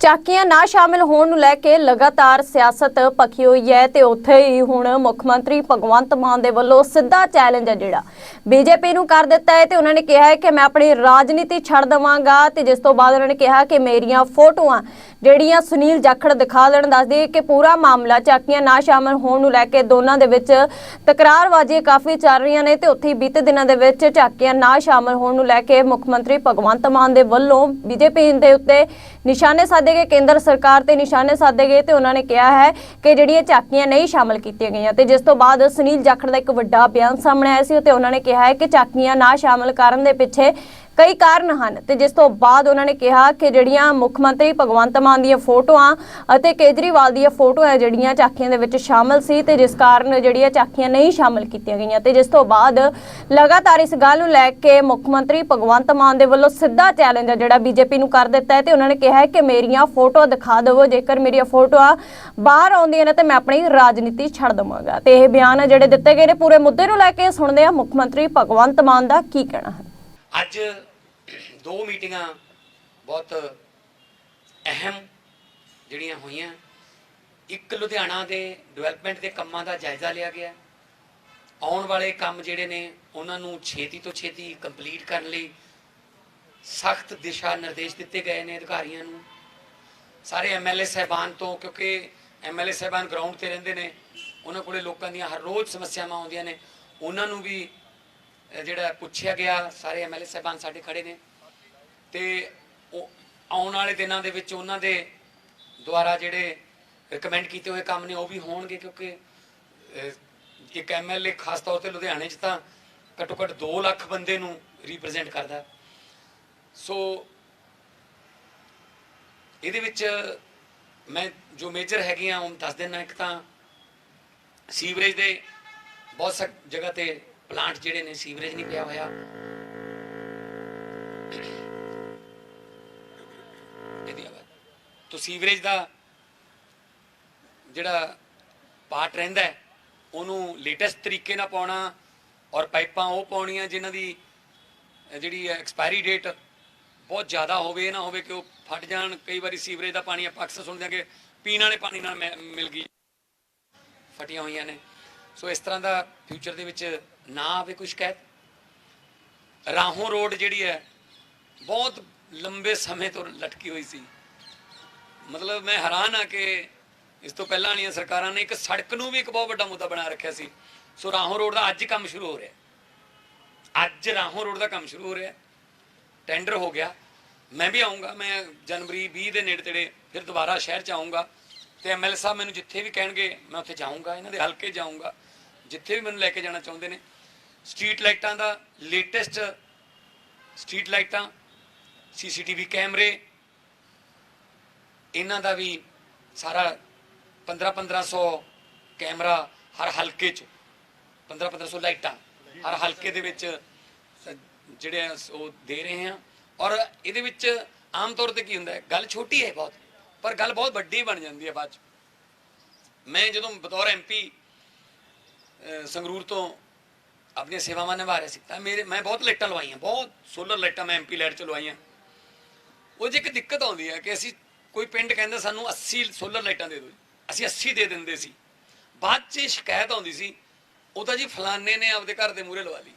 ਚਾਕੀਆਂ ਨਾ ਸ਼ਾਮਿਲ ਹੋਣ ਨੂੰ ਲੈ ਕੇ ਲਗਾਤਾਰ ਸਿਆਸਤ ਪੱਖੀ ਹੋਈ ਹੈ ਤੇ ਉੱਥੇ ਹੀ ਹੁਣ ਮੁੱਖ ਮੰਤਰੀ ਭਗਵੰਤ ਮਾਨ ਦੇ ਵੱਲੋਂ ਸਿੱਧਾ ਚੈਲੰਜ ਹੈ ਜਿਹੜਾ। ਬੀਜੇਪੀ ਨੂੰ ਕਰ ਦਿੱਤਾ ਹੈ ਤੇ ਉਹਨਾਂ ਨੇ ਕਿਹਾ ਹੈ ਕਿ ਮੈਂ ਆਪਣੀ ਰਾਜਨੀਤੀ ਛੱਡ ਦਵਾਂਗਾ ਤੇ ਜਿਸ ਤੋਂ ਬਾਅਦ ਉਹਨਾਂ ਨੇ ਕਿਹਾ ਕਿ ਮੇਰੀਆਂ ਫੋਟੋਆਂ ਜਿਹੜੀਆਂ ਸੁਨੀਲ ਜਾਖੜ ਦਿਖਾ ਦੇਣ ਦੱਸਦੇ ਕਿ ਪੂਰਾ ਮਾਮਲਾ ਚਾਕੀਆਂ ਨਾ ਸ਼ਾਮਿਲ ਹੋਣ ਨੂੰ ਲੈ ਕੇ ਦੋਨਾਂ ਦੇ ਵਿੱਚ ਤਕਰਾਰਬਾਜ਼ੀਆਂ ਕਾਫੀ ਚੱਲ ਰਹੀਆਂ ਨੇ ਤੇ ਉੱਥੇ ਹੀ ਬੀਤੇ ਦਿਨਾਂ ਦੇ ਵਿੱਚ ਚਾਕੀਆਂ ਨਾ ਸ਼ਾਮਿਲ ਹੋਣ ਨੂੰ ਲੈ ਕੇ ਮੁੱਖ ਮੰਤਰੀ ਭਗਵੰਤ ਮਾਨ ਦੇ ਵੱਲੋਂ ਬੀਜੇਪੀ ਦੇ ਉੱਤੇ ਨਿਸ਼ਾਨੇ ਸਾਧੇ ਗਏ ਕੇਂਦਰ ਸਰਕਾਰ ਤੇ ਨਿਸ਼ਾਨੇ ਸਾਧੇ ਗਏ ਤੇ ਉਹਨਾਂ ਨੇ ਕਿਹਾ ਹੈ ਕਿ ਜਿਹੜੀਆਂ ਝਾਕੀਆਂ ਨਹੀਂ ਸ਼ਾਮਲ ਕੀਤੀਆਂ ਗਈਆਂ ਤੇ ਜਿਸ ਤੋਂ ਬਾਅਦ ਸੁਨੀਲ ਜਾਖੜ ਦਾ ਇੱਕ ਵੱਡਾ ਬਿਆਨ ਸਾਹਮਣੇ ਆਇਆ ਸੀ ਤੇ ਉਹਨਾਂ ਨੇ ਕਿਹਾ ਹੈ ਕਿ ਝਾਕੀਆਂ ਨਾ ਸ਼ਾਮਲ ਕਰਨ ਦੇ ਪਿੱਛੇ ਕਈ ਕਾਰਨ ਹਨ ਤੇ ਜਿਸ ਤੋਂ ਬਾਅਦ ਉਹਨਾਂ ਨੇ ਕਿਹਾ ਕਿ ਜਿਹੜੀਆਂ ਮੁੱਖ ਮੰਤਰੀ ਭਗਵੰਤ ਮਾਨ ਦੀਆਂ ਫੋਟੋਆਂ ਅਤੇ ਕੇਜਰੀਵਾਲ ਦੀਆਂ ਫੋਟੋਆਂ ਜਿਹੜੀਆਂ ਚਾਕੀਆਂ ਦੇ ਵਿੱਚ ਸ਼ਾਮਲ ਸੀ ਤੇ ਜਿਸ ਕਾਰਨ ਜਿਹੜੀਆਂ ਝਾਕੀਆਂ ਨਹੀਂ ਸ਼ਾਮਲ ਕੀਤੀਆਂ ਗਈਆਂ ਤੇ ਜਿਸ ਤੋਂ ਬਾਅਦ ਲਗਾਤਾਰ ਇਸ ਗੱਲ ਨੂੰ ਲੈ ਕੇ ਮੁੱਖ ਮੰਤਰੀ ਭਗਵੰਤ ਮਾਨ ਦੇ ਵੱਲੋਂ ਸਿੱਧਾ ਚੈਲੰਜ ਹੈ ਜਿਹੜਾ ਬੀਜੇਪੀ ਨੂੰ ਕਰ ਦਿੱਤਾ ਹੈ ਤੇ ਉਹਨਾਂ ਨੇ ਕਿਹਾ ਹੈ ਕਿ ਮੇਰੀਆਂ ਫੋਟੋਆਂ ਦਿਖਾ ਦਿਵੋ, ਜੇਕਰ ਮੇਰੀਆਂ ਫੋਟੋਆਂ ਬਾਹਰ ਆਉਂਦੀਆਂ ਨੇ ਤੇ ਮੈਂ ਆਪਣੀ ਰਾਜਨੀਤੀ ਛੱਡ ਦਵਾਂਗਾ। ਤੇ ਇਹ ਬਿਆਨ ਜਿਹੜੇ ਦਿੱਤੇ ਗਏ ਨੇ, ਪੂਰੇ ਮੁੱਦੇ ਨੂੰ ਲੈ ਕੇ ਸੁਣਦੇ ਆ ਮੁੱਖ ਮੰਤਰੀ ਭਗਵੰਤ ਮਾਨ ਦਾ ਕੀ ਕਹਿਣਾ ਹੈ। ਅੱਜ ਦੋ ਮੀਟਿੰਗਾਂ ਬਹੁਤ ਅਹਿਮ ਜਿਹੜੀਆਂ ਹੋਈਆਂ। ਇੱਕ ਲੁਧਿਆਣਾ ਦੇ ਡਿਵੈਲਪਮੈਂਟ ਦੇ ਕੰਮਾਂ ਦਾ ਜਾਇਜ਼ਾ ਲਿਆ ਗਿਆ। ਆਉਣ ਵਾਲੇ ਕੰਮ ਜਿਹੜੇ ਨੇ, ਉਹਨਾਂ ਨੂੰ ਛੇਤੀ ਤੋਂ ਛੇਤੀ ਕੰਪਲੀਟ ਕਰਨ ਲਈ ਸਖਤ ਦਿਸ਼ਾ ਨਿਰਦੇਸ਼ ਦਿੱਤੇ ਗਏ ਨੇ ਅਧਿਕਾਰੀਆਂ ਨੂੰ। ਸਾਰੇ ਐਮਐਲਏ ਸਹਿਬਾਨ ਤੋਂ, ਕਿਉਂਕਿ ਐਮਐਲਏ ਸਹਿਬਾਨ ਗਰਾਊਂਡ ਤੇ ਰਹਿੰਦੇ ਨੇ, ਉਹਨਾਂ ਕੋਲੇ ਲੋਕਾਂ ਦੀਆਂ ਹਰ ਰੋਜ਼ ਸਮੱਸਿਆਵਾਂ ਆਉਂਦੀਆਂ ਨੇ। ਉਹਨਾਂ ਨੂੰ ਵੀ ਜਿਹੜਾ ਪੁੱਛਿਆ ਗਿਆ, ਸਾਰੇ ਐਮਐਲਏ ਸਹਿਬਾਨ ਸਾਡੇ ਖੜੇ ਨੇ। ਤੇ ਉਹ ਆਉਣ ਵਾਲੇ ਦਿਨਾਂ ਦੇ ਵਿੱਚ ਉਹਨਾਂ ਦੇ ਦੁਆਰਾ ਜਿਹੜੇ ਰეკਮੈਂਡ ਕੀਤੇ ਹੋਏ ਕੰਮ ਨੇ ਉਹ ਵੀ ਹੋਣਗੇ ਕਿਉਂਕਿ ਅਹ, ਇੱਕ ਐਮਐਲਏ ਖਾਸ ਤੌਰ ਤੇ ਲੁਧਿਆਣੇ 'ਚ ਤਾਂ ਘੱਟੋ ਘੱਟ 2 ਲੱਖ ਬੰਦੇ ਨੂੰ ਰਿਪਰੈਜ਼ੈਂਟ ਕਰਦਾ। ਸੋ ਇਹਦੇ ਵਿੱਚ ਮੈਂ ਜੋ ਮੇਜਰ ਹੈਗੀਆਂ ਉਹ ਦੱਸ ਦਿੰਦਾ ਇੱਕ ਤਾਂ ਸੀਵਰੇਜ ਦੇ ਬਹੁਤ ਸਕ ਜਗ੍ਹਾ ਤੇ ਪਲਾਂਟ ਜਿਹੜੇ ਨੇ ਸੀਵਰੇਜ ਨਹੀਂ ਪਿਆ ਹੋਇਆ ਇਹਦੀ ਆਵਾਜ਼ ਤੋ ਸੀਵਰੇਜ ਦਾ ਜਿਹੜਾ ਪਾਰਟ ਰਹਿੰਦਾ ਹੈ, ਉਹਨੂੰ ਲੇਟੈਸਟ ਤਰੀਕੇ ਨਾਲ ਪਾਉਣਾ ਔਰ ਪਾਈਪਾਂ ਉਹ ਪਾਉਣੀਆਂ ਜਿਨ੍ਹਾਂ ਦੀ, ਅਹ, ਜਿਹੜੀ ਐਕਸਪਾਇਰੀ ਡੇਟ ਬਹੁਤ ਜ਼ਿਆਦਾ ਹੋਵੇ ਨਾ ਹੋਵੇ ਕਿ ਉਹ ਫਟ ਜਾਣ, ਕਈ ਵਾਰੀ ਸੀਵਰੇਜ ਦਾ ਪਾਣੀ ਆਪਾਂ ਅਕਸਰ ਸੁਣਦੇ ਹਾਂ ਕਿ ਪੀਣ ਵਾਲੇ ਪਾਣੀ ਨਾਲ ਮਿ- ਮਿਲ ਗਈ, ਫਟੀਆਂ ਹੋਈਆਂ ਨੇ। ਸੋ ਇਸ ਤਰ੍ਹਾਂ ਦਾ ਫਿਊਚਰ ਦੇ ਵਿੱਚ ਨਾ ਆਵੇ ਕੋਈ ਸ਼ਿਕਾਇਤ। ਰਾਹੋਂ ਰੋਡ ਜਿਹੜੀ ਹੈ, ਬਹੁਤ ਲੰਬੇ ਸਮੇਂ ਤੋਂ ਲਟਕੀ ਹੋਈ ਸੀ। ਮਤਲਬ ਮੈਂ ਹੈਰਾਨ ਆ ਕਿ ਇਸ ਤੋਂ ਪਹਿਲਾਂ ਵਾਲੀਆਂ ਸਰਕਾਰਾਂ ਨੇ ਇੱਕ ਸੜਕ ਨੂੰ ਵੀ ਇੱਕ ਬਹੁਤ ਵੱਡਾ ਮੁੱਦਾ ਬਣਾ ਰੱਖਿਆ ਸੀ। ਸੋ ਰਾਹੋਂ ਰੋਡ ਦਾ ਅੱਜ ਕੰਮ ਸ਼ੁਰੂ ਹੋ ਰਿਹਾ ਅੱਜ ਰਾਹੋਂ ਰੋਡ ਦਾ ਕੰਮ ਸ਼ੁਰੂ ਹੋ ਰਿਹਾ ਟੈਂਡਰ ਹੋ ਗਿਆ। ਮੈਂ ਵੀ ਆਉਂਗਾ ਮੈਂ ਜਨਵਰੀ 20 ਦੇ ਨੇੜੇ ਤੇੜੇ ਫਿਰ ਦੁਬਾਰਾ ਸ਼ਹਿਰ ਚ ਆਉਂਗਾ ਤੇ ਐਮਐਲ ਸਾਹਿਬ ਮੈਨੂੰ ਜਿੱਥੇ ਵੀ ਕਹਿਣਗੇ, ਮੈਂ ਉੱਥੇ ਜਾਊਂਗਾ, ਇਹਨਾਂ ਦੇ ਹਲਕੇ ਜਾਊਂਗਾ, ਜਿੱਥੇ ਵੀ ਮੈਨੂੰ ਲੈ ਕੇ ਜਾਣਾ ਚਾਹੁੰਦੇ ਨੇ। ਸਟਰੀਟ ਲਾਈਟਾਂ ਦਾ ਲੇਟੈਸਟ ਸਟਰੀਟ ਲਾਈਟਾਂ, ਸੀਸੀਟੀਵੀ ਕੈਮਰੇ ਇਹਨਾਂ ਦਾ ਵੀ ਸਾਰਾ 15 1500 ਕੈਮਰਾ ਹਰ ਹਲਕੇ 'ਚ 15 1500 ਲਾਈਟਾਂ ਹਰ ਹਲਕੇ ਦੇ ਵਿੱਚ ਜਿਹੜੇ ਆ ਉਹ ਦੇ ਰਹੇ ਹਾਂ ਔਰ ਇਹਦੇ ਵਿੱਚ ਆਮ ਤੌਰ ਤੇ ਕੀ ਹੁੰਦਾ ਹੈ, ਗੱਲ ਛੋਟੀ ਹੈ ਬਹੁਤ, ਪਰ ਗੱਲ ਬਹੁਤ ਵੱਡੀ ਬਣ ਜਾਂਦੀ ਹੈ ਬਾਅਦ 'ਚ। ਮੈਂ ਜਦੋਂ ਬਤੌਰ ਐਮਪੀ ਸੰਗਰੂਰ ਤੋਂ ਆਪਣੀਆਂ ਸੇਵਾਵਾਂ ਨਿਭਾ ਰਿਹਾ ਸੀ, ਤਾਂ ਮੇਰੇ, ਮੈਂ ਬਹੁਤ ਲਾਈਟਾਂ ਲਵਾਈਆਂ, ਬਹੁਤ ਸੋਲਰ ਲਾਈਟਾਂ ਮੈਂ ਐਮਪੀ ਲਾਈਟ ਚ ਲਵਾਈਆਂ। ਉਹ 'ਚ ਇੱਕ ਦਿੱਕਤ ਆਉਂਦੀ ਹੈ ਕਿ ਅਸੀਂ ਕੋਈ ਪਿੰਡ ਕਹਿੰਦਾ ਸਾਨੂੰ 80 ਸੋਲਰ ਲਾਈਟਾਂ ਦੇ ਦਿਓ ਅਸੀਂ 80 ਦੇ ਦਿੰਦੇ ਸੀ। ਬਾਅਦ 'ਚ ਸ਼ਿਕਾਇਤ ਆਉਂਦੀ ਸੀ, ਉਹ ਤਾਂ ਜੀ ਫਲਾਣੇ ਨੇ ਆਪਦੇ ਘਰ ਦੇ ਮੂਹਰੇ ਲਵਾ ਲਈ।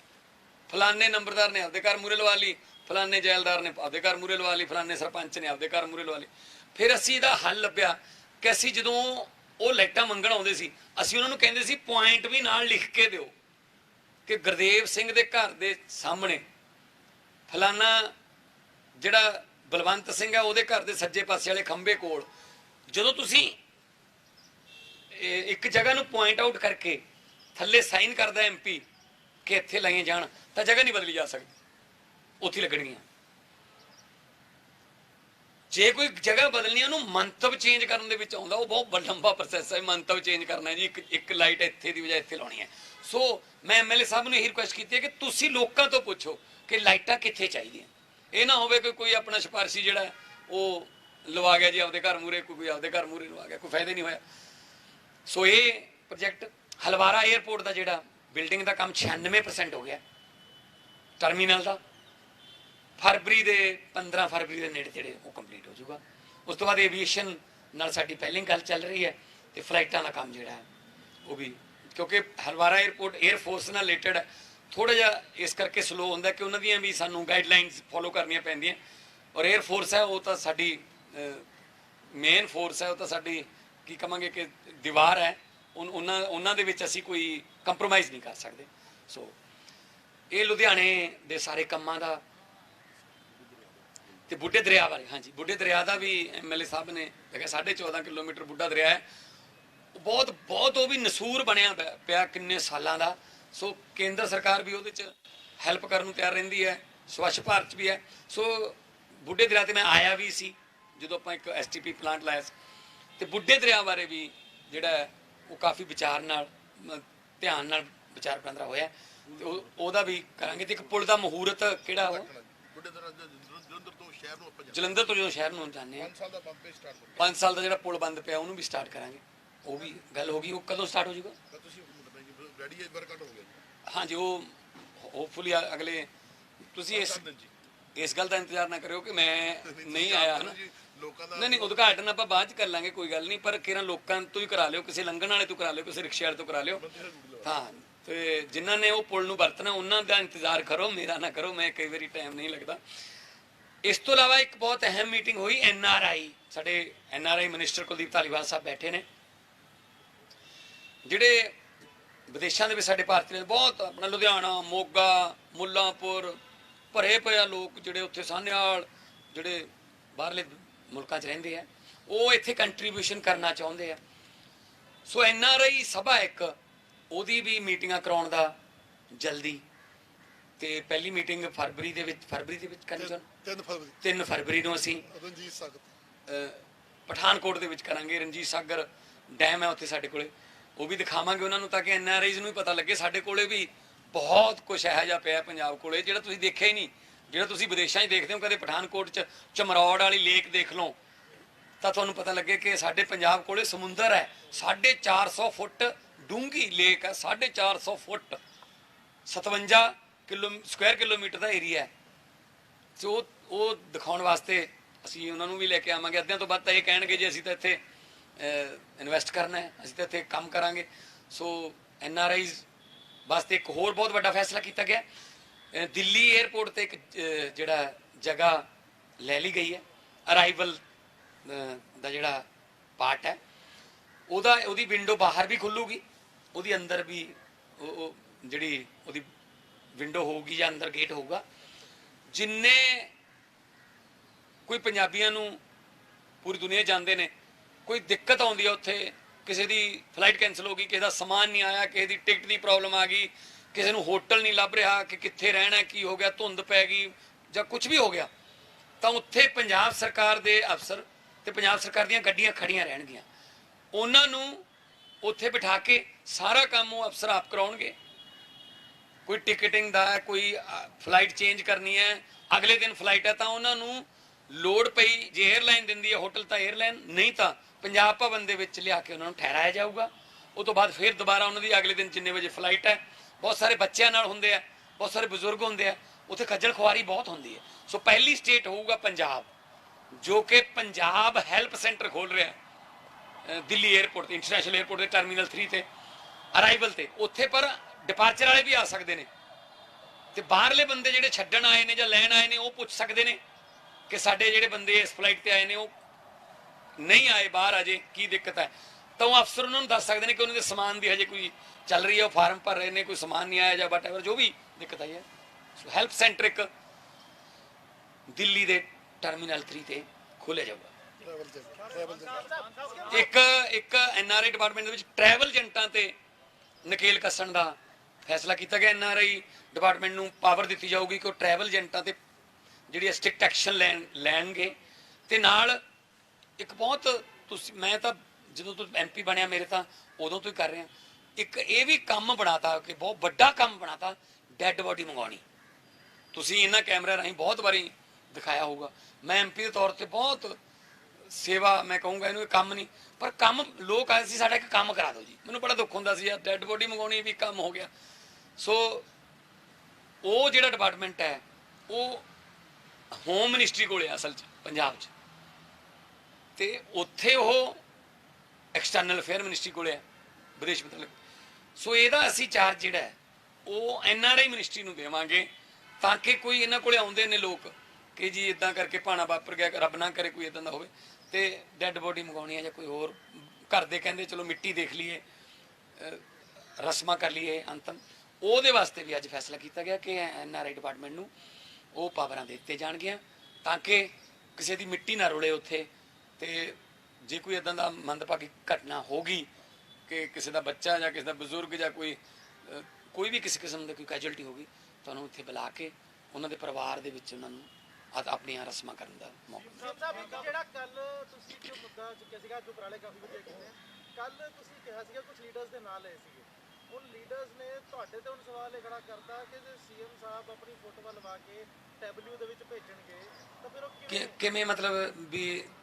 ਫਲਾਣੇ ਨੰਬਰਦਾਰ ਨੇ ਆਪਦੇ ਘਰ ਮੂਹਰੇ ਲਵਾ ਲਈ, ਫਲਾਣੇ ਜੈਲਦਾਰ ਨੇ ਆਪਦੇ ਘਰ ਮੂਹਰੇ ਲਵਾ ਲਈ, ਫਲਾਣੇ ਸਰਪੰਚ ਨੇ ਆਪਦੇ ਘਰ ਮੂਹਰੇ ਲਵਾ ਲਈ। ਫਿਰ ਅਸੀਂ ਇਹਦਾ ਹੱਲ ਲੱਭਿਆ ਕਿ ਅਸੀਂ ਜਦੋਂ ਉਹ ਲਾਈਟਾਂ ਮੰਗਣ ਆਉਂਦੇ ਸੀ, ਅਸੀਂ ਉਹਨਾਂ ਨੂੰ ਕਹਿੰਦੇ ਸੀ ਪੁਆਇੰਟ ਵੀ ਨਾਲ ਲਿਖ ਕੇ ਦਿਓ ਕਿ ਗੁਰਦੇਵ ਸਿੰਘ ਦੇ ਘਰ ਦੇ ਸਾਹਮਣੇ ਫਲਾਨਾ ਜਿਹੜਾ ਬਲਵੰਤ ਸਿੰਘ ਹੈ ਉਹਦੇ ਘਰ ਦੇ ਸੱਜੇ ਪਾਸੇ ਵਾਲੇ ਖੰਬੇ ਕੋਲ। ਜਦੋਂ ਤੁਸੀਂ ਇੱਕ ਜਗ੍ਹਾ ਨੂੰ ਪੁਆਇੰਟ ਆਊਟ ਕਰਕੇ ਥੱਲੇ ਸਾਈਨ ਕਰਦਾ ਐਮਪੀ ਕਿ ਇੱਥੇ ਲਾਈਆਂ ਜਾਣ ਤਾਂ ਜਗ੍ਹਾ ਨਹੀਂ ਬਦਲੀ ਜਾ ਸਕਦੀ। ਉੱਥੇ ਲੱਗਣਗੀਆਂ। ਜੇ ਕੋਈ ਜਗ੍ਹਾ ਬਦਲਣੀ ਹੈ, ਉਹਨੂੰ ਮੰਤਵ ਚੇਂਜ ਕਰਨ ਦੇ ਵਿੱਚ ਆਉਂਦਾ ਉਹ ਬਹੁਤ ਲੰਬਾ ਪ੍ਰੋਸੈਸ ਹੈ ਮੰਤਵ ਚੇਂਜ ਕਰਨਾ ਹੈ ਜੀ। ਇੱਕ ਇੱਕ ਲਾਈਟ ਇੱਥੇ ਦੀ ਵਜ੍ਹਾ ਇੱਥੇ ਲਾਉਣੀ ਹੈ। ਸੋ ਮੈਂ ਐਮਐਲਏ ਸਾਹਿਬ ਨੂੰ ਇਹ ਰਿਕੁਐਸਟ ਕੀਤੀ ਹੈ ਕਿ ਤੁਸੀਂ ਲੋਕਾਂ ਤੋਂ ਪੁੱਛੋ ਕਿ ਲਾਈਟਾਂ ਕਿੱਥੇ ਚਾਹੀਦੀਆਂ। ਇਹ ਨਾ ਹੋਵੇ ਕਿ ਕੋਈ ਆਪਣਾ ਸਿਫਾਰਸ਼ੀ ਜਿਹੜਾ ਉਹ ਲਵਾ ਗਿਆ ਜੀ ਆਪਦੇ ਘਰ ਮੂਰੇ ਕੋਈ ਆਪਦੇ ਘਰ ਮੂਰੇ ਲਵਾ ਗਿਆ, ਕੋਈ ਫਾਇਦਾ ਨਹੀਂ ਹੋਇਆ। ਸੋ ਇਹ ਪ੍ਰੋਜੈਕਟ ਹਲਵਾਰਾ 에ਅਰਪੋਰਟ ਦਾ ਜਿਹੜਾ ਬਿਲਡਿੰਗ ਦਾ ਕੰਮ 96% ਹੋ ਗਿਆ। ਟਰਮੀਨਲ ਦਾ। ਫਰਵਰੀ ਦੇ 15 ਫਰਵਰੀ ਦੇ ਨੇੜੇ ਜਿਹੜੇ ਉਹ ਕੰਪਲੀਟ ਹੋ ਜਾਊਗਾ। ਉਸ ਤੋਂ ਬਾਅਦ ਏਵੀਏਸ਼ਨ ਨਾਲ ਸਾਡੀ ਪਹਿਲੀ ਗੱਲ ਚੱਲ ਰਹੀ ਹੈ ਤੇ ਫਲਾਈਟਾਂ ਦਾ ਕੰਮ ਜਿਹੜਾ ਹੈ, ਉਹ ਵੀ ਕਿਉਂਕਿ ਹਲਵਾਰਾ 에ਅਰਪੋਰਟ 에ਅਰ ਨਾਲ ਰਿਲੇਟਡ ਹੈ। ਥੋੜਾ ਜਿਹਾ ਇਸ ਕਰਕੇ ਸਲੋ ਹੁੰਦਾ ਕਿ ਉਹਨਾਂ ਦੀਆਂ ਵੀ ਸਾਨੂੰ ਗਾਈਡਲਾਈਨਸ ਫੋਲੋ ਕਰਨੀਆਂ ਪੈਂਦੀਆਂ। ਔਰ 에ਅਰ ਫੋਰਸ ਹੈ, ਉਹ ਤਾਂ ਸਾਡੀ ਮੇਨ ਫੋਰਸ ਹੈ, ਉਹ ਤਾਂ ਸਾਡੀ, ਕੀ ਕਹਾਂਗੇ ਕਿ ਦੀਵਾਰ ਹੈ। ਉਨ- ਉਹਨਾਂ ਉਹਨਾਂ ਦੇ ਵਿੱਚ ਅਸੀਂ ਕੋਈ ਕੰਪਰੋਮਾਈਜ਼ ਨਹੀਂ ਕਰ ਸਕਦੇ। ਸੋ ਇਹ ਲੁਧਿਆਣੇ ਦੇ ਸਾਰੇ ਕੰਮਾਂ ਦਾ ਤੇ ਬੁੱਢੇ ਦਰਿਆ ਬਾਰੇ ਹਾਂਜੀ, ਬੁੱਢੇ ਦਰਿਆ ਦਾ ਵੀ ਐਮਐਲਏ ਸਾਹਿਬ ਨੇ ਦੇਖਿਆ 14.5 ਕਿਲੋਮੀਟਰ ਬੁੱਢਾ ਦਰਿਆ ਹੈ। ਉਹ ਬਹੁਤ ਬਹੁਤ ਉਹ ਵੀ ਨਸੂਰ ਬਣਿਆ ਪਿਆ- ਪਿਆ ਕਿੰਨੇ ਸਾਲਾਂ ਦਾ। ਸੋ ਕੇਂਦਰ ਸਰਕਾਰ ਵੀ ਉਹਦੇ ਚ ਹੈਲਪ ਕਰਨ ਨੂੰ ਤਿਆਰ ਰਹਿੰਦੀ ਹੈ ਸਵੱਛ ਭਾਰਤ 'ਚ ਵੀ ਹੈ। ਸੋ ਬੁੱਢੇ ਦਰਿਆ ਤੇ ਮੈਂ ਆਇਆ ਵੀ ਸੀ ਜਦੋਂ ਆਪਾਂ ਇੱਕ ਐਸਟੀਪੀ ਪਲਾਂਟ ਲਾਇਆ ਸੀ। ਤੇ ਬੁੱਢੇ ਦਰਿਆ ਬਾਰੇ ਵੀ ਜਿਹੜਾ ਉਹ ਕਾਫੀ ਵਿਚਾਰ ਨਾਲ ਧਿਆਨ ਨਾਲ ਵਿਚਾਰ ਵਟਾਂਦਰਾ ਹੋਇਆ। ਤੇ ਉਹ ਉਹਦਾ ਵੀ ਕਰਾਂਗੇ। ਤੇ ਇੱਕ ਪੁਲ ਦਾ ਮਹੂਰਤ ਕਿਹੜਾ ਉਹ? ਬੁੱਢੇ ਜਲੰਧਰ ਤੋਂ ਸ਼ਹਿਰ ਨੂੰ ਆਪਾਂ ਜਲੰਧਰ ਤੋਂ ਜਦੋਂ ਸ਼ਹਿਰ ਨੂੰ ਜਾਂਦੇ ਆ 5 ਸਾਲ ਦਾ ਬੰਪੇ ਸਟਾਰਟ ਹੋ 5 ਸਾਲ ਦਾ ਜਿਹੜਾ ਪੁਲ ਬੰਦ ਪਿਆ ਉਹਨੂੰ ਵੀ ਸਟਾਰਟ ਕਰਾਂਗੇ। ਉਹ ਵੀ ਗੱਲ ਹੋ ਗਈ ਉਹ ਕਦੋਂ ਸਟਾਰਟ ਹੋ ਜਾਊਗਾ? ਤੁਸੀਂ ਮਤਲਬ ਰੈਡੀ ਹੈ ਵਰਕਆਊਟ ਹੋ ਗਿਆ ਹਾਂਜੀ ਉਹ ਹੋਪਫੁਲੀ ਅਗਲੇ ਤੁਸੀਂ ਇਸ ਇਸ ਗੱਲ ਦਾ ਇੰਤਜ਼ਾਰ ਨਾ ਕਰਿਓ ਕਿ ਮੈਂ ਨਹੀਂ ਆਇਆ ਹਨਾ। ਲੋਕਾਂ ਦਾ ਨਹੀਂ ਨਹੀਂ ਉਦਘਾਟਨ ਆਪਾਂ ਬਾਅਦ ਚ ਕਰ ਲਾਂਗੇ ਕੋਈ ਗੱਲ ਨਹੀਂ ਪਰ ਕਿਰਾਂ ਲੋਕਾਂ ਤੋਂ ਹੀ ਕਰਾ ਲਿਓ ਕਿਸੇ ਲੰਘਣ ਵਾਲੇ ਤੋਂ ਕਰਾ ਲਿਓ ਕਿਸੇ ਰਿਕਸ਼ੇ ਵਾਲੇ ਤੋਂ ਕਰਾ ਲਿਓ। ਹਾਂ ਤੇ ਜਿਨ੍ਹਾਂ ਨੇ ਉਹ ਪੁਲ ਨੂੰ ਵਰਤਣਾ ਉਹਨਾਂ ਦਾ ਇੰਤਜ਼ਾਰ ਕਰੋ ਮੇਰਾ ਨਾ ਕਰੋ ਮੈਂ ਕਈ ਵਾਰੀ ਟਾਈਮ ਨਹੀਂ ਲੱਗਦਾ। ਇਸ ਤੋਂ ਇਲਾਵਾ ਇੱਕ ਬਹੁਤ ਅਹਿਮ ਮੀਟਿੰਗ ਹੋਈ ਐਨ ਆਰ ਆਈ ਸਾਡੇ N R I minister Kuldeep Dhaliwal Sahib ਬੈਠੇ ਨੇ। ਜਿਹੜੇ ਵਿਦੇਸ਼ਾਂ ਦੇ ਵਿੱਚ ਸਾਡੇ ਭਾਰਤੀ ਨੇ ਬਹੁਤ ਆਪਣਾ ਲੁਧਿਆਣਾ ਮੋਗਾ ਮੁੱਲਾਂਪੁਰ ਭਰੇ ਪਏ ਆ ਲੋਕ ਜਿਹੜੇ ਉੱਥੇ ਸਾਹਨੇਵਾਲ ਜਿਹੜੇ ਬਾਹਰਲੇ ਮੁਲਕਾਂ 'ਚ ਰਹਿੰਦੇ ਆ ਉਹ ਇੱਥੇ ਕੰਟਰੀਬਿਊਸ਼ਨ ਕਰਨਾ ਚਾਹੁੰਦੇ ਆ। ਸੋ ਐਨ ਆਰ ਆਈ ਸਭਾ ਇੱਕ ਉਹਦੀ ਵੀ ਮੀਟਿੰਗਾਂ ਕਰਾਉਣ ਦਾ ਜਲਦੀ। ਤੇ ਪਹਿਲੀ ਮੀਟਿੰਗ ਫਰਵਰੀ ਦੇ ਵਿੱਚ ਫਰਵਰੀ ਦੇ ਵਿੱਚ ਕਰਨੀ ਚਾਹੁੰਦੇ? 3 ਫਰਵਰੀ। 3 ਫਰਵਰੀ ਨੂੰ ਅਸੀਂ ਰਣਜੀਤ ਸਾਗਰ। ਪਠਾਨਕੋਟ ਦੇ ਵਿੱਚ ਕਰਾਂਗੇ। ਰਣਜੀਤ ਸਾਗਰ ਡੈਮ ਹੈ ਉੱਥੇ ਸਾਡੇ ਕੋਲੇ। ਉਹ ਵੀ ਦਿਖਾਵਾਂਗੇ ਉਹਨਾਂ ਨੂੰ ਤਾਂ ਕਿ ਐਨਆਰਆਈਜ਼ ਨੂੰ ਵੀ ਪਤਾ ਲੱਗੇ। ਸਾਡੇ ਕੋਲੇ ਵੀ ਬਹੁਤ ਕੁਝ ਇਹੋ ਜਿਹਾ ਪਿਆ ਪੰਜਾਬ ਕੋਲੇ, ਜਿਹੜਾ ਤੁਸੀਂ ਦੇਖਿਆ ਹੀ ਨਹੀਂ। ਜਿਹੜਾ ਤੁਸੀਂ ਵਿਦੇਸ਼ਾਂ 'ਚ ਦੇਖਦੇ ਹੋ, ਕਦੇ ਪਠਾਨਕੋਟ 'ਚ ਚਮਰੌੜ ਵਾਲੀ ਲੇਕ ਦੇਖ ਲਓ, ਤਾਂ ਤੁਹਾਨੂੰ ਪਤਾ ਲੱਗੇ ਕਿ ਸਾਡੇ ਪੰਜਾਬ ਕੋਲੇ ਸਮੁੰਦਰ ਹੈ। 450 ਫੁੱਟ ਡੂੰਘੀ ਲੇਕ ਹੈ 450 ਫੁੱਟ। 57 ਕਿਲੋ ਸਕੁਆਇਰ ਕਿਲੋਮੀਟਰ ਦਾ ਏਰੀਆ ਹੈ। ਸੋ ਉਹ ਉਹ ਦਿਖਾਉਣ ਵਾਸਤੇ ਅਸੀਂ ਉਹਨਾਂ ਨੂੰ ਵੀ ਲੈ ਕੇ ਆਵਾਂਗੇ। ਅੱਧਿਆਂ ਤੋਂ ਵੱਧ ਤਾਂ ਇਹ ਕਹਿਣਗੇ ਜੇ ਅਸੀਂ ਤਾਂ ਇੱਥੇ ਇਨਵੈਸਟ ਕਰਨਾ ਹੈ, ਅਸੀਂ ਤਾਂ ਇੱਥੇ ਕੰਮ ਕਰਾਂਗੇ। ਸੋ ਐਨ ਆਰ ਆਈਜ਼ ਵਾਸਤੇ ਇੱਕ ਹੋਰ ਬਹੁਤ ਵੱਡਾ ਫੈਸਲਾ ਕੀਤਾ ਗਿਆ ਦਿੱਲੀ 에ਅਰਪੋਰਟ ਤੇ ਇੱਕ ਜਿਹੜਾ ਜਗ੍ਹਾ ਲੈ ਲਈ ਗਈ ਹੈ। ਅਰਾਈਵਲ ਦਾ ਜਿਹੜਾ ਪਾਰਟ ਹੈ। ਉਹਦਾ, ਉਹਦੀ ਵਿੰਡੋ ਬਾਹਰ ਵੀ ਖੁੱਲੂਗੀ। ਉਹਦੀ ਅੰਦਰ ਵੀ ਉਹ ਜਿਹੜੀ ਉਹਦੀ ਵਿੰਡੋ ਹੋਊਗੀ ਜਾਂ ਅੰਦਰ ਗੇਟ ਹੋਊਗਾ। ਜਿੰਨੇ ਕੋਈ ਪੰਜਾਬੀਆਂ ਨੂੰ ਪੂਰੀ ਦੁਨੀਆ ਜਾਂਦੇ ਨੇ ਕੋਈ ਦਿੱਕਤ ਆਉਂਦੀ ਹੈ ਉੱਥੇ, ਕਿਸੇ ਦੀ ਫਲਾਈਟ ਕੈਨਸਲ ਹੋ ਗਈ, ਕਿਸੇ ਦਾ ਸਮਾਨ ਨਹੀਂ ਆਇਆ, ਕਿਸੇ ਦੀ ਟਿਕਟ ਦੀ ਪ੍ਰੋਬਲਮ ਆ ਗਈ, ਕਿਸੇ ਨੂੰ ਹੋਟਲ ਨਹੀਂ ਲੱਭ ਰਿਹਾ ਕਿ ਕਿੱਥੇ ਰਹਿਣਾ, ਕੀ ਹੋ ਗਿਆ, ਧੁੰਦ ਪੈ ਗਈ ਜਾਂ ਕੁਝ ਵੀ ਹੋ ਗਿਆ, ਤਾਂ ਉੱਥੇ ਪੰਜਾਬ ਸਰਕਾਰ ਦੇ ਅਫਸਰ ਤੇ ਪੰਜਾਬ ਸਰਕਾਰ ਦੀਆਂ ਗੱਡੀਆਂ ਖੜੀਆਂ ਰਹਿਣਗੀਆਂ। ਉਹਨਾਂ ਨੂੰ ਉੱਥੇ ਬਿਠਾ ਕੇ ਸਾਰਾ ਕੰਮ ਉਹ ਅਫਸਰ ਆਪ ਕਰਾਉਣਗੇ। ਕੋਈ ਟਿਕਟਿੰਗ ਦਾ ਕੋਈ ਫਲਾਈਟ ਚੇਂਜ ਕਰਨੀ ਹੈ, ਅਗਲੇ ਦਿਨ ਫਲਾਈਟ ਹੈ, ਤਾਂ ਉਹਨਾਂ ਨੂੰ ਲੋਡ ਪਈ ਜੇ 에ਅਰਲਾਈਨ ਦਿੰਦੀ ਹੈ ਹੋਟਲ ਤਾਂ 에ਅਰਲਾਈਨ ਨਹੀਂ ਤਾਂ ਪੰਜਾਬ ਭਵਨ ਦੇ ਵਿੱਚ ਲਿਆ ਕੇ ਉਹਨਾਂ ਨੂੰ ਠਹਿਰਾਇਆ ਜਾਊਗਾ। ਉਹ ਤੋਂ ਬਾਅਦ ਫਿਰ ਦੁਬਾਰਾ ਉਹਨਾਂ ਦੀ ਅਗਲੇ ਦਿਨ ਜਿੰਨੇ ਵਜੇ ਫਲਾਈਟ ਹੈ, ਬਹੁਤ ਸਾਰੇ ਬੱਚਿਆਂ ਨਾਲ ਹੁੰਦੇ ਆ, ਬਹੁਤ ਸਾਰੇ ਬਜ਼ੁਰਗ ਹੁੰਦੇ ਆ, ਉੱਥੇ ਖੱਜਲ ਖੁਆਰੀ ਬਹੁਤ ਹੁੰਦੀ ਹੈ। ਸੋ ਪਹਿਲੀ ਸਟੇਟ ਹੋਊਗਾ ਪੰਜਾਬ, ਜੋ ਕਿ ਪੰਜਾਬ ਹੈਲਪ ਸੈਂਟਰ ਖੋਲ ਰਿਹਾ ਦਿੱਲੀ 에ਅਰਪੋਰਟ ਤੇ ਇੰਟਰਨੈਸ਼ਨਲ 에ਅਰਪੋਰਟ ਦੇ ਟਰਮੀਨਲ 3 ਤੇ ਅਰਾਈਵਲ ਤੇ। ਉੱਥੇ ਪਰ ਡਿਪਾਰਚਰ ਵਾਲੇ ਵੀ ਆ ਸਕਦੇ ਨੇ। ਤੇ ਬਾਹਰਲੇ ਬੰਦੇ ਜਿਹੜੇ ਛੱਡਣ ਆਏ ਨੇ ਜਾਂ ਲੈਣ ਆਏ ਨੇ, ਉਹ ਪੁੱਛ ਸਕਦੇ ਨੇ ਕਿ ਸਾਡੇ ਜਿਹੜੇ ਬੰਦੇ ਇਸ ਫਲਾਈਟ ਤੇ ਆਏ ਨੇ, ਉਹ ਨਹੀਂ ਆਏ ਬਾਹਰ ਅਜੇ, ਕੀ ਦਿੱਕਤ ਹੈ? ਤਾਂ ਉਹ ਅਫਸਰ ਉਹਨਾਂ ਨੂੰ ਦੱਸ ਸਕਦੇ ਨੇ ਕਿ ਉਹਨਾਂ ਦੇ ਸਮਾਨ ਦੀ ਹਜੇ ਕੋਈ ਚੱਲ ਰਹੀ ਹੈ, ਉਹ ਫਾਰਮ ਭਰ ਰਹੇ ਨੇ, ਕੋਈ ਸਮਾਨ ਨਹੀਂ ਆਇਆ ਜਾਂ ਵਟਐਵਰ ਜੋ ਵੀ ਦਿੱਕਤ ਆਈ ਹੈ। ਸੋ ਹੈਲਪ ਸੈਂਟਰ ਇੱਕ ਦਿੱਲੀ ਦੇ ਟਰਮੀਨਲ 3 ਤੇ ਖੋਲ੍ਹਿਆ ਜਾਊਗਾ। ਟਰੈਵਲ ਤੇ ਟਰੈਵਲ ਤੇ ਇੱਕ ਇੱਕ ਐਨਆਰਆਈ ਡਿਪਾਰਟਮੈਂਟ ਦੇ ਵਿੱਚ ਟਰੈਵਲ ਏਜੰਟਾਂ ਤੇ ਨਕੇਲ ਕੱਸਣ ਦਾ ਫੈਸਲਾ ਕੀਤਾ ਗਿਆ ਐਨਆਰਆਈ ਡਿਪਾਰਟਮੈਂਟ ਨੂੰ ਪਾਵਰ ਦਿੱਤੀ ਜਾਊਗੀ ਕਿ ਉਹ ਟਰੈਵਲ ਏਜੰਟਾਂ ਤੇ ਜਿਹੜੀ ਸਟ੍ਰਿਕਟ ਐਕਸ਼ਨ ਲੈਣ, ਲੈਣਗੇ। ਤੇ ਨਾਲ ਇੱਕ ਬਹੁਤ ਤੁਸੀਂ, ਮੈਂ ਤਾਂ ਜਦੋਂ ਤੋਂ ਐਮਪੀ ਬਣਿਆ ਮੇਰੇ ਤਾਂ ਉਦੋਂ ਤੋਂ ਹੀ ਕਰ ਰਿਹਾ। ਇੱਕ ਇਹ ਵੀ ਕੰਮ ਬਣਾਤਾ ਕਿ ਬਹੁਤ ਵੱਡਾ ਕੰਮ ਬਣਾਤਾ ਡੈੱਡ ਬੋਡੀ ਮੰਗਾਉਣੀ ਤੁਸੀਂ ਇਹਨਾਂ ਕੈਮਰਾ ਰਾਹੀਂ ਬਹੁਤ ਵਾਰੀ ਦਿਖਾਇਆ ਹੋਊਗਾ। ਮੈਂ ਐਮਪੀ ਦੇ ਤੌਰ ਤੇ ਬਹੁਤ ਸੇਵਾ, ਮੈਂ ਕਹੂੰਗਾ ਇਹਨੂੰ ਇਹ ਕੰਮ ਨਹੀਂ, ਪਰ ਕੰਮ ਲੋਕ ਆਏ ਸੀ, ਸਾਡਾ ਇੱਕ ਕੰਮ ਕਰਾ ਦਿਓ ਜੀ। ਮੈਨੂੰ ਬੜਾ ਦੁੱਖ ਹੁੰਦਾ ਸੀ, ਯਾਰ ਡੈੱਡ ਬੋਡੀ ਮੰਗਾਉਣੀ ਵੀ ਕੰਮ ਹੋ ਗਿਆ। ਸੋ ਉਹ ਜਿਹੜਾ ਡਿਪਾਰਟਮੈਂਟ ਹੈ, ਉਹ ਹੋਮ ਮਿਨਿਸਟਰੀ ਕੋਲੇ ਆ ਅਸਲ 'ਚ, ਪੰਜਾਬ 'ਚ। ਤੇ ਉੱਥੇ ਉਹ ਐਕਸਟਰਨਲ ਅਫੇਅਰ ਮਿਨਿਸਟਰੀ ਕੋਲੇ ਹੈ ਵਿਦੇਸ਼ ਮੰਤਰਾਲੇ। ਸੋ ਇਹਦਾ ਅਸੀਂ ਚਾਰਜ ਜਿਹੜਾ ਹੈ, ਉਹ ਐਨਆਰਆਈ ਮਿਨਿਸਟਰੀ ਨੂੰ ਦੇਵਾਂਗੇ ਤਾਂ ਕਿ ਕੋਈ ਇਹਨਾਂ ਕੋਲੇ ਆਉਂਦੇ ਨੇ ਲੋਕ ਕਿ ਜੀ ਇਦਾਂ ਕਰਕੇ ਭਾਣਾ ਵਾਪਰ ਗਿਆ ਰੱਬ ਨਾ ਕਰੇ ਕੋਈ ਇਦਾਂ ਦਾ ਹੋਵੇ ਤੇ ਡੈੱਡ ਬੋਡੀ ਮੰਗਾਉਣੀ ਹੈ ਜਾਂ ਕੋਈ ਹੋਰ ਘਰ ਦੇ ਕਹਿੰਦੇ ਚਲੋ ਮਿੱਟੀ ਦੇਖ ਲਈਏ ਰਸਮਾਂ ਕਰ ਲਈਏ ਅੰਤਮ। ਉਹਦੇ ਵਾਸਤੇ ਵੀ ਅੱਜ ਫੈਸਲਾ ਕੀਤਾ ਗਿਆ ਕਿ ਐਨਆਰਆਈ ਡਿਪਾਰਟਮੈਂਟ ਨੂੰ ਉਹ ਪਾਵਰਾਂ ਦਿੱਤੇ ਜਾਣਗੀਆਂ ਤਾਂ ਕਿ ਕਿਸੇ ਦੀ ਮਿੱਟੀ ਨਾ ਰੁਲੇ ਉੱਥੇ। ਤੇ ਜੇ ਕੋਈ ਇਦਾਂ ਦਾ ਮੰਦਭਾਗੀ ਘਟਨਾ ਹੋਗੀ ਕਿ ਕਿਸੇ ਦਾ ਬੱਚਾ ਜਾਂ ਕਿਸੇ ਦਾ ਬਜ਼ੁਰਗ ਜਾਂ ਕੋਈ ਕੋਈ ਵੀ ਕਿਸੇ ਕਿਸਮ ਦੀ ਕੋਈ ਕੈਜੁਅਲਟੀ ਹੋਗੀ ਤੁਹਾਨੂੰ ਉੱਥੇ ਬੁਲਾ ਕੇ ਉਹਨਾਂ ਦੇ ਪਰਿਵਾਰ ਦੇ ਵਿੱਚ ਉਹਨਾਂ ਨੂੰ ਆਪਣੀਆਂ ਰਸਮਾਂ ਕਰਨ ਦਾ ਮੌਕਾ ਮਿਲੇ। ਸਾਹਿਬ ਇੱਕ ਜਿਹੜਾ ਕੱਲ ਤੁਸੀਂ ਜੋ ਮੁੱਦਾ ਚੁੱਕਿਆ ਸੀਗਾ ਜੋ ਉਪਰਾਲੇ ਕਾਫੀ ਵਧੀਆ ਕੀਤੇ ਕੱਲ ਤੁਸੀਂ ਕਿਹਾ ਸੀਗਾ ਕੁਝ ਲੀਡਰਸ ਦੇ ਨਾਲ ਲਏ ਸੀਗੇ ਹੁਣ ਲੀਡਰਸ ਨੇ ਤੁਹਾਡੇ ਤੇ ਹੁਣ ਸਵਾਲ ਇਹ ਖੜਾ ਕਰਤਾ ਕਿ ਜੇ ਸੀਐਮ ਸਾਹਿਬ ਆਪਣੀ ਫੋਟੋ ਲਵਾ ਕੇ ਟੈਬਲਯੂ ਦੇ ਵਿੱਚ ਭੇਜਣਗੇ ਤਾਂ ਫਿਰ ਉਹ ਕਿਵੇਂ ਕਿ ਕਿਵੇਂ ਮਤਲਬ ਵੀ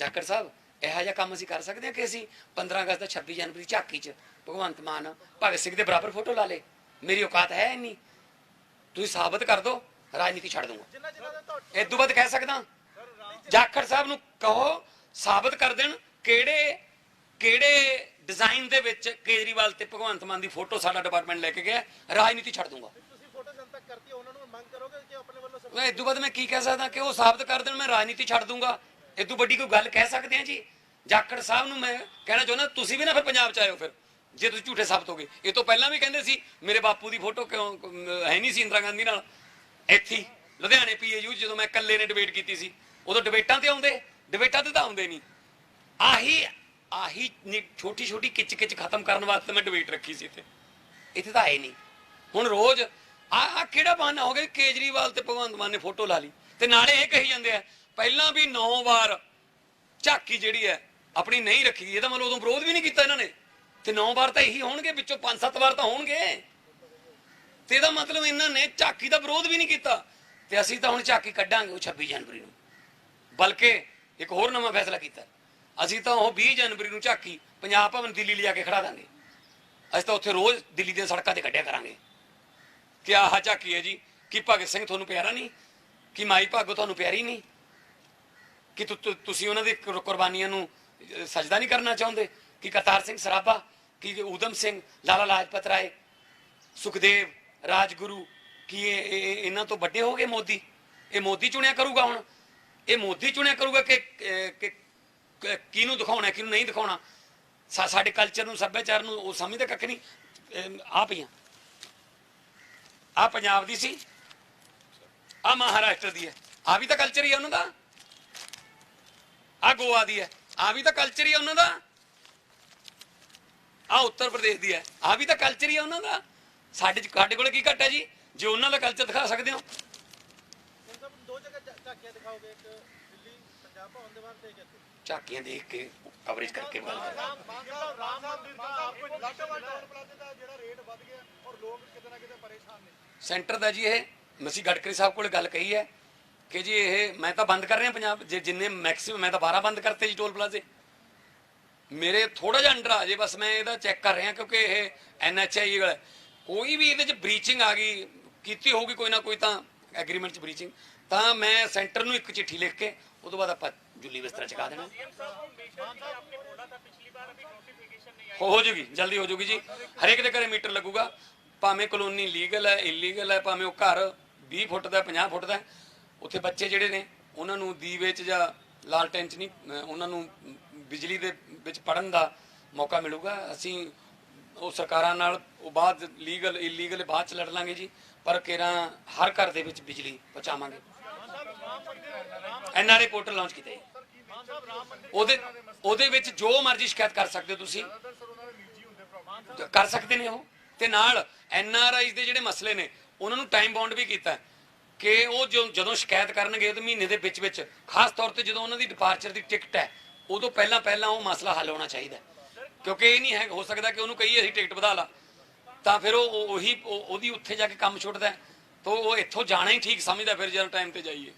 ਜਾਖੜ ਸਾਹਿਬ ਇਹੋ ਜਿਹਾ ਕੰਮ ਅਸੀਂ ਕਰ ਸਕਦੇ ਹਾਂ ਕਿ ਅਸੀਂ 15 ਅਗਸਤ ਦਾ 26 ਜਨਵਰੀ ਝਾਕੀ 'ਚ ਭਗਵੰਤ ਮਾਨ ਭਗਤ ਸਿੰਘ ਦੇ ਬਰਾਬਰ ਫੋਟੋ ਲਾ ਲੇ। ਮੇਰੀ ਔਕਾਤ ਹੈ ਨਹੀਂ ਤੁਸੀਂ ਸਾਬਤ ਕਰ ਦਿਓ ਰਾਜਨੀਤੀ ਛੱਡ ਦੂੰਗਾ। ਦੇ ਇਹ ਤੋਂ ਵੱਧ ਕਹਿ ਸਕਦਾ। ਜਾਖੜ ਸਾਹਿਬ ਨੂੰ ਕਹੋ ਸਾਬਤ ਕਰ ਦੇਣ ਕਿਹੜੇ ਕਿਹੜੇ ਡਿਜ਼ਾਈਨ ਦੇ ਵਿੱਚ ਕੇਜਰੀਵਾਲ ਤੇ ਭਗਵੰਤ ਮਾਨ ਦੀ ਫੋਟੋ ਸਾਡਾ ਡਿਪਾਰਟਮੈਂਟ ਲੈ ਕੇ ਗਿਆ ਰਾਜਨੀਤੀ ਛੱਡ ਦੂੰਗਾ। ਤੁਸੀਂ ਫੋਟੋ ਜਨਤਕ ਕਰਤੀ ਉਹਨਾਂ ਨੂੰ ਮੰਗ ਕਰੋਗੇ ਕਿ ਆਪਣੇ ਵੱਲੋਂ ਮੈਂ ਵੱਧ ਮੈਂ ਕੀ ਕਹਿ ਸਕਦਾ ਕਿ ਉਹ ਸਾਬਤ ਕਰ ਦੇਣ ਮੈਂ ਰਾਜਨੀਤੀ ਛੱਡ ਦੂੰਗਾ। ਇਹ ਤੋਂ ਵੱਡੀ ਕੋਈ ਗੱਲ ਕਹਿ ਸਕਦੇ ਆ ਜੀ? ਜਾਖੜ ਸਾਹਿਬ ਨੂੰ ਮੈਂ ਕਹਿਣਾ ਚਾਹੁੰਦਾ, ਤੁਸੀਂ ਵੀ ਨਾ ਫਿਰ ਪੰਜਾਬ ਚ ਆਇਓ ਫਿਰ, ਜੇ ਤੁਸੀਂ ਝੂਠੇ ਸਾਬਤ ਹੋਗੇ ਇਹ ਤੋਂ ਪਹਿਲਾਂ ਵੀ ਕਹਿੰਦੇ ਸੀ, ਮੇਰੇ ਬਾਪੂ ਦੀ ਫੋਟੋ ਕਿਉਂ ਹੈ ਨਹੀਂ ਸੀ ਇੰਦਰਾ ਗਾਂਧੀ ਨਾਲ? ਇੱਥੇ ਲੁਧਿਆਣੇ ਪੀਏਯੂ ਜਦੋਂ ਮੈਂ ਇਕੱਲੇ ਨੇ ਡਿਬੇਟ ਕੀਤੀ ਸੀ। ਉਦੋਂ ਡਿਬੇਟਾਂ ਤੇ ਆਉਂਦੇ ਡਿਬੇਟਾਂ ਤੇ ਤਾਂ ਆਉਂਦੇ ਨਹੀਂ। ਆਹੀ ਆਹੀ ਛੋਟੀ ਛੋਟੀ ਕਿਚ ਕਿਚ ਖਤਮ ਕਰਨ ਵਾਸਤੇ ਮੈਂ ਡਿਬੇਟ ਰੱਖੀ ਸੀ ਇੱਥੇ। ਇੱਥੇ ਤਾਂ ਆਏ ਨਹੀਂ। ਹੁਣ ਰੋਜ਼, ਆ ਆ ਕਿਹੜਾ ਬਹਾਨਾ ਹੋ ਗਿਆ ਕੇਜਰੀਵਾਲ ਤੇ ਭਗਵੰਤ ਮਾਨ ਨੇ ਫੋਟੋ ਲਾ ਲਈ? ਤੇ ਨਾਲੇ ਇਹ ਕਹੀ ਜਾਂਦੇ ਆ ਪਹਿਲਾਂ ਵੀ 9 ਵਾਰ ਝਾਕੀ ਜਿਹੜੀ ਹੈ ਆਪਣੀ ਨਹੀਂ ਰੱਖੀ ਗਈ। ਇਹਦਾ ਮਤਲਬ ਉਦੋਂ ਵਿਰੋਧ ਵੀ ਨਹੀਂ ਕੀਤਾ ਇਹਨਾਂ ਨੇ। ਤੇ 9 ਵਾਰ ਤਾਂ ਇਹੀ ਹੋਣਗੇ, ਵਿੱਚੋਂ 5-7 ਵਾਰ ਤਾਂ ਹੋਣਗੇ। ਤੇ ਇਹਦਾ ਮਤਲਬ ਇਹਨਾਂ ਨੇ ਝਾਕੀ ਦਾ ਵਿਰੋਧ ਵੀ ਨਹੀਂ ਕੀਤਾ। ਤੇ ਅਸੀਂ ਤਾਂ ਹੁਣ ਝਾਕੀ ਕੱਢਾਂਗੇ ਉਹ 26 ਜਨਵਰੀ ਨੂੰ। ਬਲਕਿ ਇੱਕ ਹੋਰ ਨਵਾਂ ਫੈਸਲਾ ਕੀਤਾ। ਅਸੀਂ ਤਾਂ ਉਹ 20 ਜਨਵਰੀ ਨੂੰ ਝਾਕੀ ਪੰਜਾਬ ਭਵਨ ਦਿੱਲੀ ਲਿਆ ਕੇ ਖੜਾ ਦਾਂਗੇ। ਅਸੀਂ ਤਾਂ ਉੱਥੇ ਰੋਜ਼ ਦਿੱਲੀ ਦੀਆਂ ਸੜਕਾਂ ਤੇ ਕੱਢਿਆ ਕਰਾਂਗੇ। ਕਿ ਆਹ ਝਾਕੀ ਹੈ ਜੀ? ਕਿ ਭਗਤ ਸਿੰਘ ਤੁਹਾਨੂੰ ਪਿਆਰਾ ਨਹੀਂ? ਕਿ ਮਾਈ ਭਾਗੋ ਤੁਹਾਨੂੰ ਪਿਆਰੀ ਨਹੀਂ? ਕਿ ਤੁਸੀਂ ਉਹਨਾਂ ਦੀ ਕੁਰਬਾਨੀਆਂ ਨੂੰ ਅਹ, ਸਜਦਾ ਨਹੀਂ ਕਰਨਾ ਚਾਹੁੰਦੇ? ਕਿ ਕਰਤਾਰ ਸਿੰਘ ਸਰਾਭਾ ਕਿ ਊਧਮ ਸਿੰਘ ਲਾਲਾ ਲਾਜਪਤ ਰਾਏ ਸੁਖਦੇਵ ਰਾਜਗੁਰੂ ਕੀ ਇਹ ਇਹਨਾਂ ਤੋਂ ਵੱਡੇ ਹੋ ਗਏ ਮੋਦੀ? ਇਹ ਮੋਦੀ ਚੁਣਿਆ ਕਰੂਗਾ ਹੁਣ? ਇਹ ਮੋਦੀ ਚੁਣਿਆ ਕਰੂਗਾ ਕਿ ਕਿਹਨੂੰ ਦਿਖਾਉਣਾ ਕਿਹਨੂੰ ਨਹੀਂ ਦਿਖਾਉਣਾ? ਸਾਡੇ ਕਲਚਰ ਨੂੰ ਸੱਭਿਆਚਾਰ ਨੂੰ ਉਹ ਸਮਝਦਾ ਕੱਖ ਨਹੀਂ? ਆ ਪਈਆਂ। ਆ ਪੰਜਾਬ ਦੀ ਸੀ। ਆ ਮਹਾਰਾਸ਼ਟਰ ਦੀ ਹੈ। ਆ ਵੀ ਤਾਂ ਕਲਚਰ ਹੀ ਹੈ ਉਹਨਾਂ ਦਾ। ਆ ਗੋਆ ਦੀ ਹੈ। ਆ ਵੀ ਤਾਂ ਕਲਚਰ ਹੀ ਹੈ ਉਹਨਾਂ ਦਾ। ਆ ਉੱਤਰ ਪ੍ਰਦੇਸ਼ ਦੀ ਹੈ। ਆ ਵੀ ਤਾਂ ਕਲਚਰ ਹੀ ਹੈ ਉਹਨਾਂ ਦਾ। ਸਾਡੇ ਚ ਸਾਡੇ ਕੋਲੇ ਕੀ ਘੱਟ ਹੈ ਜੀ? ਜੇ ਉਹਨਾਂ ਦਾ ਕਲਚਰ ਦਿਖਾ ਸਕਦੇ ਹੋ। ਦੋ ਜਗ੍ਹਾ ਝਾ- ਝਾਕੀਆਂ ਦਿਖਾਓਗੇ ਇੱਕ ਦਿੱਲੀ ਪੰਜਾਬ ਭਵਨ ਦੇ ਬਾਹਰ ਤੇ ਇੱਕ ਇੱਥੇ। ਝਾਕੀਆਂ ਦੇਖ ਕੇ ਕਵਰੇਜ ਕਰਕੇ ਗੱਲ ਕਰੋ। ਰਾਮ ਦੀ ਟੋਲ ਪਲਾਜ਼ੇ ਦਾ ਜਿਹੜਾ ਰੇਟ ਵੱਧ ਗਿਆ ਔਰ ਲੋਕ ਕਿਤੇ ਨਾ ਕਿਤੇ ਪਰੇਸ਼ਾਨ ਨੇ। ਸੈਂਟਰ ਦਾ ਜੀ ਇਹ। ਮਸੀ ਗਡਕਰੀ ਸਾਹਿਬ ਕੋਲੇ ਗੱਲ ਕਹੀ ਹੈ। ਕਿ ਜੀ ਇਹ ਮੈਂ ਤਾਂ ਬੰਦ ਕਰ ਰਿਹਾ ਪੰਜਾਬ, ਜੇ ਜਿੰਨੇ ਮੈਕਸਿਮਮ ਮੈਂ ਤਾਂ 12 ਬੰਦ ਕਰਤੇ ਜੀ ਟੋਲ ਪਲਾਜ਼ੇ। ਮੇਰੇ ਥੋੜਾ ਜਿਹਾ ਅੰਡਰ ਆ ਜੇ, ਬਸ ਮੈਂ ਇਹਦਾ ਚੈੱਕ ਕਰ ਰਿਹਾ ਕਿਉਂਕਿ ਇਹ ਐਨਐਚਆਈ ਵਾਲਾ ਹੈ। ਕੋਈ ਵੀ ਇਹਦੇ ਚ ਬ੍ਰੀਚਿੰਗ ਆ ਗਈ, ਕੀਤੀ ਹੋਊਗੀ ਕੋਈ ਨਾ ਕੋਈ ਤਾਂ ਐਗਰੀਮੈਂਟ ਚ ਬ੍ਰੀਚਿੰਗ ਤਾਂ ਮੈਂ ਸੈਂਟਰ ਨੂੰ ਇੱਕ ਚਿੱਠੀ ਲਿਖ ਕੇ ਉਹ ਤੋਂ ਬਾਅਦ ਆਪਾਂ ਜੁਲੀ ਬਿਸਤਰਾ ਚਕਾ ਦੇਣਾ। ਹੋ ਜੂਗੀ, ਜਲਦੀ ਹੋ ਜੂਗੀ ਜੀ। ਹਰੇਕ ਦੇ ਘਰੇ ਮੀਟਰ ਲੱਗੂਗਾ। ਭਾਵੇਂ ਕਲੋਨੀ ਲੀਗਲ ਹੈ ਇਲੀਗਲ ਹੈ, ਭਾਵੇਂ ਉਹ ਘਰ 20 ਫੁੱਟ ਦਾ 50 ਫੁੱਟ ਦਾ ਉੱਥੇ ਬੱਚੇ ਜਿਹੜੇ ਨੇ, ਉਹਨਾਂ ਨੂੰ ਦੀਵੇ 'ਚ ਜਾਂ ਲਾਲਟੈਨ 'ਚ ਨਹੀਂ ਉਹਨਾਂ ਨੂੰ ਬਿਜਲੀ ਦੇ ਵਿੱਚ ਪੜਨ ਦਾ ਮੌਕਾ ਮਿਲੂਗਾ। ਅਸੀਂ ਉਹ ਸਰਕਾਰਾਂ ਨਾਲ ਉਹ ਬਾਅਦ ਲੀਗਲ ਇਲੀਗਲ ਬਾਅਦ 'ਚ ਲੜ ਲਾਂਗੇ ਜੀ, ਪਰ ਕੇਰਾਂ ਹਰ ਘਰ ਦੇ ਵਿੱਚ ਬਿਜਲੀ ਪਹੁੰਚਾਵਾਂਗੇ। ਐਨਆਰਏ ਪੋਰਟਲ ਲਾਂਚ ਕੀਤਾ ਜੀ। ਉਹਦੇ ਉਹਦੇ ਵਿੱਚ ਜੋ ਮਰਜ਼ੀ ਸ਼ਿਕਾਇਤ ਕਰ ਸਕਦੇ ਹੋ ਤੁਸੀਂ। ਕਰ ਸਕਦੇ ਨੇ ਉਹ। ਤੇ ਨਾਲ ਐਨ ਆਰ ਆਈ ਦੇ ਜਿਹੜੇ ਮਸਲੇ ਨੇ, ਉਹਨਾਂ ਨੂੰ ਟਾਈਮ ਬਾਉਂਡ ਵੀ ਕੀਤਾ। ਕਿ ਉਹ ਜਦੋਂ ਸ਼ਿਕਾਇਤ ਕਰਨਗੇ ਤੇ ਮਹੀਨੇ ਦੇ ਵਿੱਚ ਵਿੱਚ, ਖਾਸ ਤੌਰ ਤੇ ਜਦੋਂ ਉਹਨਾਂ ਦੀ ਡਿਪਾਰਚਰ ਦੀ ਟਿਕਟ ਹੈ, ਉਦੋਂ ਪਹਿਲਾਂ ਪਹਿਲਾਂ ਉਹ ਮਸਲਾ ਹੱਲ ਹੋਣਾ ਚਾਹੀਦਾ ਕਿਉਂਕਿ ਇਹ ਨਹੀਂ ਹੈ, ਹੋ ਸਕਦਾ ਕਿ ਉਹਨੂੰ ਕਹੀਏ ਅਸੀਂ ਟਿਕਟ ਵਧਾ ਲਾ। ਤਾਂ ਫਿਰ ਉਹ ਉਹੀ ਉਹਦੀ ਉੱਥੇ ਜਾ ਕੇ ਕੰਮ ਛੁੱਟਦਾ ਹੈ। ਤਾਂ ਉਹ ਇੱਥੋਂ ਜਾਣਾ ਹੀ ਠੀਕ ਸਮਝਦਾ ਫਿਰ ਜਦੋਂ ਟਾਈਮ ਤੇ ਜਾਈਏ।